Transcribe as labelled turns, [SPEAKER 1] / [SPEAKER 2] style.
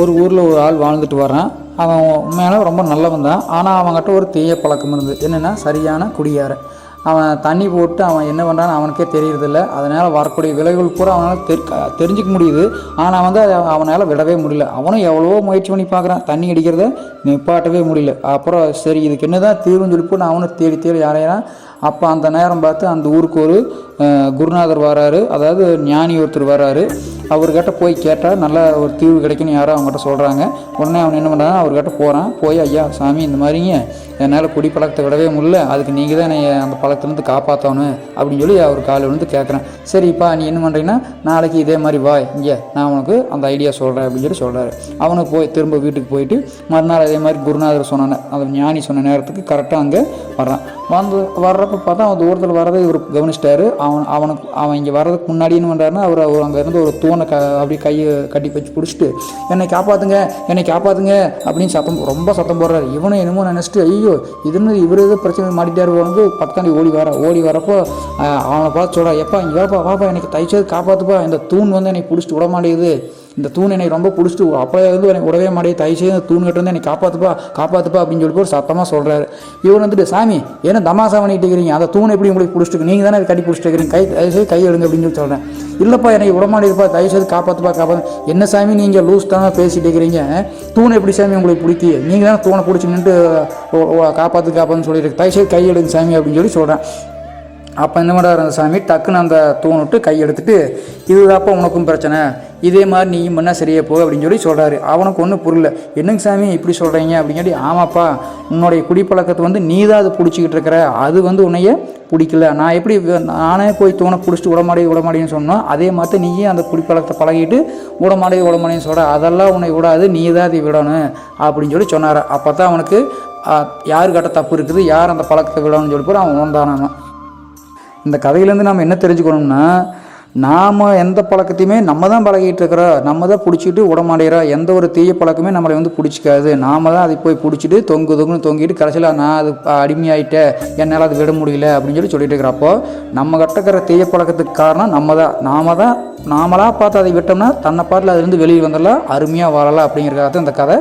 [SPEAKER 1] ஒரு ஊரில் ஒரு ஆள் வாழ்ந்துட்டு வரான் அவன் உண்மையான ரொம்ப நல்லவன் தான். ஆனால் அவங்ககிட்ட ஒரு தீய பழக்கம் இருந்தது. என்னென்னா சரியான குடியாரன் அவன் தண்ணி போட்டு அவன் என்ன பண்ணுறான்னு அவனுக்கே தெரியறதில்ல. அதனால் வரக்கூடிய விளைவுகள் பூரா அவனால் தெரி தெரிஞ்சிக்க முடியுது. ஆனால் வந்து அதை அவனால் விடவே முடியல. அவனும் எவ்வளவோ முயற்சி பண்ணி பார்க்குறான் தண்ணி அடிக்கிறத நிப்பாட்டவே முடியல. அப்புறம் சரி இதுக்கு என்ன தான் தீர்வுன்னு சொல்லி நான் அவனும் தேடி தேடி யாரையான் அப்போ அந்த நேரம் பார்த்து அந்த ஊருக்கு ஒரு குருநாதர் வராரு. அதாவது ஞானி ஒருத்தர் வராரு. அவர்கிட்ட போய் கேட்டால் நல்ல ஒரு தீர்வு கிடைக்குன்னு யாரோ அவங்ககிட்ட சொல்கிறாங்க. உடனே அவன் என்ன பண்ணுறான்? அவர்கிட்ட போகிறான். போய் ஐயா சாமி இந்த மாதிரிங்க. என்னால் குடி பழக்கத்தை விடவே முடியல. அதுக்கு நீங்கள் தான் என்னை அந்த பழக்கத்துலேருந்து காப்பாற்றணும் அப்படின்னு சொல்லி அவர் காலை விழுந்து கேட்குறேன். சரிப்பா நீ என்ன பண்ணுறீங்கன்னா நாளைக்கு இதே மாதிரி வா இங்கே. நான் உனக்கு அந்த ஐடியா சொல்கிறேன் அப்படின்னு சொல்லி சொல்கிறாரு. அவனுக்கு போய் திரும்ப வீட்டுக்கு போயிட்டு மறுநாள் அதே மாதிரி குருநாதர் சொன்ன அந்த ஞானி சொன்ன நேரத்துக்கு கரெக்டாக அங்கே வர்றான். வந்து வர்றப்ப பார்த்தா அவன் தூரத்தில் வரதை இவர் கவனிச்சிட்டாரு. அவன் அவனுக்கு அவன் இங்கே வர்றதுக்கு முன்னாடி என்ன பண்ணுறாருன்னா அவர் அவர் அங்கே இருந்து ஒரு தூணை க அப்படியே கையை கட்டி வச்சு பிடிச்சிட்டு என்னை காப்பாற்றுங்க என்னை காப்பாற்றுங்க அப்படின்னு சத்தம் ரொம்ப சத்தம் போடுறாரு. இவனும் என்னமோ நினச்சிட்டு ஐயோ இதுன்னு இவர் எதோ பிரச்சனை மாட்டிட்டாரு வந்து பக்கத்தாண்டி ஓடி வர ஓடி வரப்போ அவனை பார்த்து சொல்கிறான் எப்பா இங்கே வாப்பா வாப்பா எனக்கு தைச்சது காப்பாற்றுப்பா இந்த தூண் வந்து என்னை பிடிச்சிட்டு விட மாட்டேங்குது. இந்த தூண் என்னை ரொம்ப பிடிச்சிட்டு அப்போ வந்து எனக்கு உடவே மாட்டேங்குது. தயவுசெய்து இந்த தூண் கட்டு வந்து என்னை காப்பாற்றுப்பா காப்பாற்றுப்பா அப்படின்னு சொல்லி ஒரு சத்தமாக சொல்கிறாரு இவர் வந்துட்டு சாமி ஏன்னா தமாசா பண்ணிட்டு இருக்கிறீங்க? அந்த தூண் எப்படி உங்களுக்கு பிடிச்சிட்டு நீங்கள் தானே கட்டி பிடிச்சிட்டு இருக்கிறீங்க. கை தயவுசெய்து கை எடுங்க அப்படின்னு சொல்லி சொல்கிறேன் இல்லைப்பா என்னை விட தயவு செய்து காப்பாற்றுப்பா காப்பாற்று என்ன சாமி நீங்கள் லூஸ் தானே பேசிட்டு இருக்கிறீங்க? தூண் எப்படி சாமி உங்களுக்கு பிடிக்கி? நீங்கள் தானே தூணை பிடிச்சி நின்று காப்பாற்று காப்பாற்றுன்னு சொல்லியிருக்கு தயவுசெய்து கை எடுங்க சாமி அப்படின்னு சொல்லி சொல்கிறேன் அப்போ என்ன பண்ணுறாரு அந்த சாமி? டக்குன்னு அந்த தூண் விட்டு கை எடுத்துட்டு இதுதாப்பா உனக்கும் பிரச்சனை. இதே மாதிரி நீயும் பண்ணால் சரியா போ அப்படின்னு சொல்லி சொல்கிறாரு அவனுக்கு ஒன்றும் புரியல. என்னங்க சாமி இப்படி சொல்கிறீங்க அப்படின்னு சொல்லி ஆமாப்பா உன்னுடைய குடிப்பழக்கத்தை வந்து நீ தான் அதை பிடிச்சிக்கிட்டு இருக்கிற. அது வந்து உன்னைய பிடிக்கல. நான் எப்படி நானே போய் தூணை பிடிச்சிட்டு உடமாடி விடமாடின்னு சொன்னோம் அதே மாதிரி நீயே அந்த குடிப்பழக்கத்தை பழகிட்டு உடமாடி உடமாடின்னு சொல்கிற அதெல்லாம் உன்னை விடாது நீ தான் அதை விடணும் அப்படின்னு சொல்லி சொன்னார். அப்போ தான் அவனுக்கு யாருக்கிட்ட தப்பு இருக்குது? யார் அந்த பழக்கத்தை விடணும்னு சொல்லி போகிற அவன் உணர்ந்தானாமா இந்த கதையிலேருந்து நம்ம என்ன தெரிஞ்சுக்கணும்னா நாம் எந்த பழக்கத்தையுமே நம்ம தான் பழகிட்டு இருக்கிறோம் நம்ம தான் பிடிச்சிட்டு விடமாட்டேறோம் எந்த ஒரு தீய பழக்கமே நம்மளை வந்து பிடிச்சிக்காது. நாம தான் அதை போய் பிடிச்சிட்டு தொங்கு தொங்குன்னு தொங்கிட்டு கடைசியில் நான் அது அடிமையாயிட்டேன் என்னால் அது விட முடியல அப்படின்னு சொல்லி சொல்லிட்டு இருக்கிறப்போ நம்ம கட்டக்கிற தீய பழக்கத்துக்கு காரணம் நம்ம தான். நாம தான் நாமளாக பார்த்து அதை விட்டோம்னா தன்னை பாட்டில் அதுலேருந்து வெளியே வந்துடலாம் அருமையாக வாழலாம் அப்படிங்கிறக்காக தான் இந்த கதை.